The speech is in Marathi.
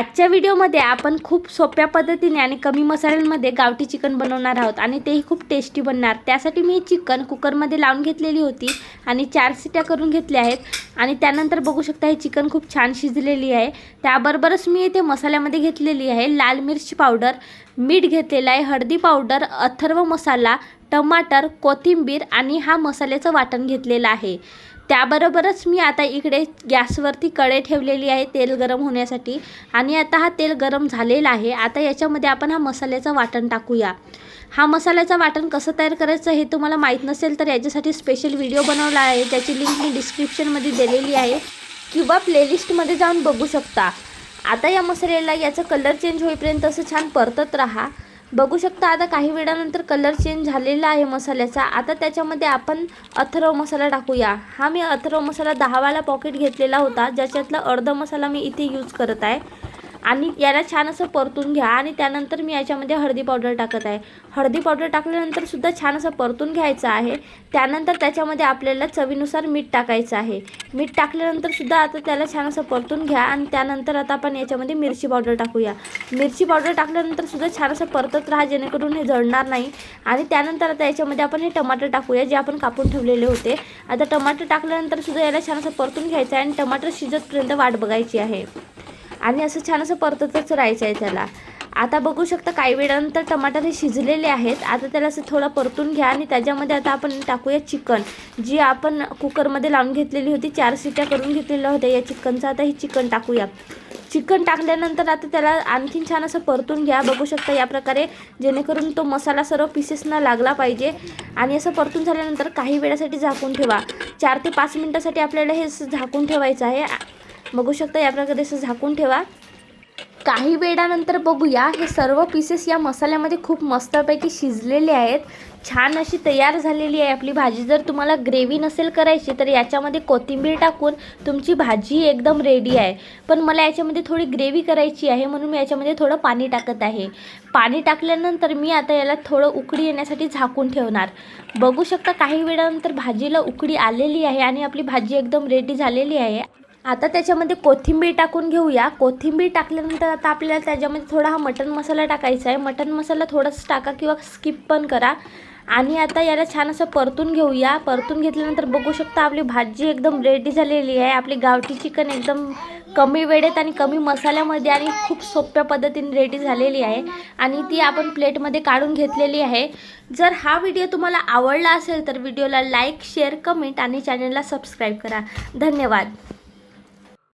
आजच्या व्हिडिओमध्ये आपण खूप सोप्या पद्धतीने आणि कमी मसाल्यांमध्ये गावठी चिकन बनवणार आहोत आणि तेही खूप टेस्टी बनणार. त्यासाठी मी चिकन कुकरमध्ये लावून घेतलेली होती आणि चार सिट्या करून घेतल्या आहेत. आणि त्यानंतर बघू शकता हे चिकन खूप छान शिजलेली आहे. त्याबरोबरच मी इथे मसाल्यामध्ये घेतलेली आहे लाल मिरची पावडर मीठ घेतलेलं आहे हळदी पावडर अथर्व मसाला टमाटर कोथिंबीर आणि हा मसाल्याचं वाटण घेतलेलं आहे. त्याबरोबरच मी आता इकडे गॅसवरती कढई ठेवलेली आहे तेल गरम होण्यासाठी. आणि आता हा तेल गरम झालेला आहे. आता याच्यामध्ये आपण हा मसाल्याचं वाटण टाकूया. हा मसाल्याचं वाटण कसं तयार करायचं हे तुम्हाला माहीत नसेल तर याच्यासाठी स्पेशल व्हिडिओ बनवला आहे ज्याची लिंक मी डिस्क्रिप्शनमध्ये दिलेली आहे. किंवा प्लेलिस्टमध्ये जाऊन बघू शकता. आता या मसाल्याला याचा कलर चेंज होईपर्यंत असं छान परतत राहा. बघू शकता आता काही वेळानंतर कलर चेंज झालेला आहे मसाल्याचा. आता त्याच्यामध्ये आपण अथर्व मसाला टाकूया. हा मी अथर्व मसाला दहावाला पॉकेट घेतलेला होता ज्याच्यातला अर्ध मसाला मी इथे यूज करत आहे. आणि याला छान असं परतून घ्या. आणि त्यानंतर मी याच्यामध्ये हळदी पावडर टाकत आहे. हळदी पावडर टाकल्यानंतर सुद्धा छान असं परतून घ्यायचं आहे. त्यानंतर त्याच्यामध्ये आपल्याला चवीनुसार मीठ टाकायचं आहे. मीठ टाकल्यानंतर सुद्धा आता त्याला छान असं परतून घ्या. आणि त्यानंतर आता आपण याच्यामध्ये मिरची पावडर टाकूया. मिरची पावडर टाकल्यानंतर सुद्धा छान असं परतत राहा जेणेकरून हे जळणार नाही. आणि त्यानंतर आता याच्यामध्ये आपण हे टमाटर टाकूया जे आपण कापून ठेवलेले होते. आता टमाटर टाकल्यानंतर सुद्धा याला छान असं परतून घ्यायचं आहे आणि टमाटर शिजतपर्यंत वाट बघायची आहे. आणि असं छान असं परततच राहायचं आहे त्याला. आता बघू शकता काही वेळानंतर टमाटर हे शिजलेले आहेत. आता त्याला असं थोडं परतून घ्या आणि त्याच्यामध्ये आता आपण टाकूया चिकन. जी आपण कुकरमध्ये लावून घेतलेली होती चार सिट्या करून घेतलेल्या होत्या या चिकनचं. आता ही चिकन टाकूया. चिकन टाकल्यानंतर आता त्याला आणखीन छान असं परतून घ्या. बघू शकता या प्रकारे जेणेकरून तो मसाला सर्व पीसेसना लागला पाहिजे. आणि असं परतून झाल्यानंतर काही वेळासाठी झाकून ठेवा. चार ते पाच मिनटासाठी आपल्याला हे असं झाकून ठेवायचं आहे. बघू शकता या प्रकारे असं झाकून ठेवा. काही वेळानंतर बघूया हे सर्व पीसेस या मसाल्यामध्ये खूप मस्तपैकी शिजलेले आहेत. छान अशी तयार झालेली आहे आपली भाजी. जर तुम्हाला ग्रेव्ही नसेल करायची तर याच्यामध्ये कोथिंबीर टाकून तुमची भाजी एकदम रेडी आहे. पण मला याच्यामध्ये थोडी ग्रेव्ही करायची आहे म्हणून मी याच्यामध्ये थोडं पाणी टाकत आहे. पाणी टाकल्यानंतर मी आता याला थोडं उकडी येण्यासाठी झाकून ठेवणार. बघू शकता काही वेळानंतर भाजीला उकडी आलेली आहे आणि आपली भाजी एकदम रेडी झालेली आहे. आता त्याच्यामध्ये कोथिंबीर टाकून घेऊया. कोथिंबीर टाकल्यानंतर आता आपल्याला त्याच्यामध्ये थोडा हा मटन मसाला टाकायचा आहे. मटन मसाला थोडासा टाका किंवा स्किप पण करा. आणि आता याला छान असं परतून घेऊया. परतून घेतल्यानंतर बघू शकता आपली भाजी एकदम रेडी झालेली आहे. आपली गावठी चिकन एकदम कमी वेळेत आणि कमी मसाल्यामध्ये आणि खूप सोप्या पद्धतीने रेडी झालेली आहे. आणि ती आपण प्लेटमध्ये काढून घेतलेली आहे. जर हा व्हिडिओ तुम्हाला आवडला असेल तर व्हिडिओला लाईक शेअर कमेंट आणि चॅनलला सबस्क्राईब करा. धन्यवाद.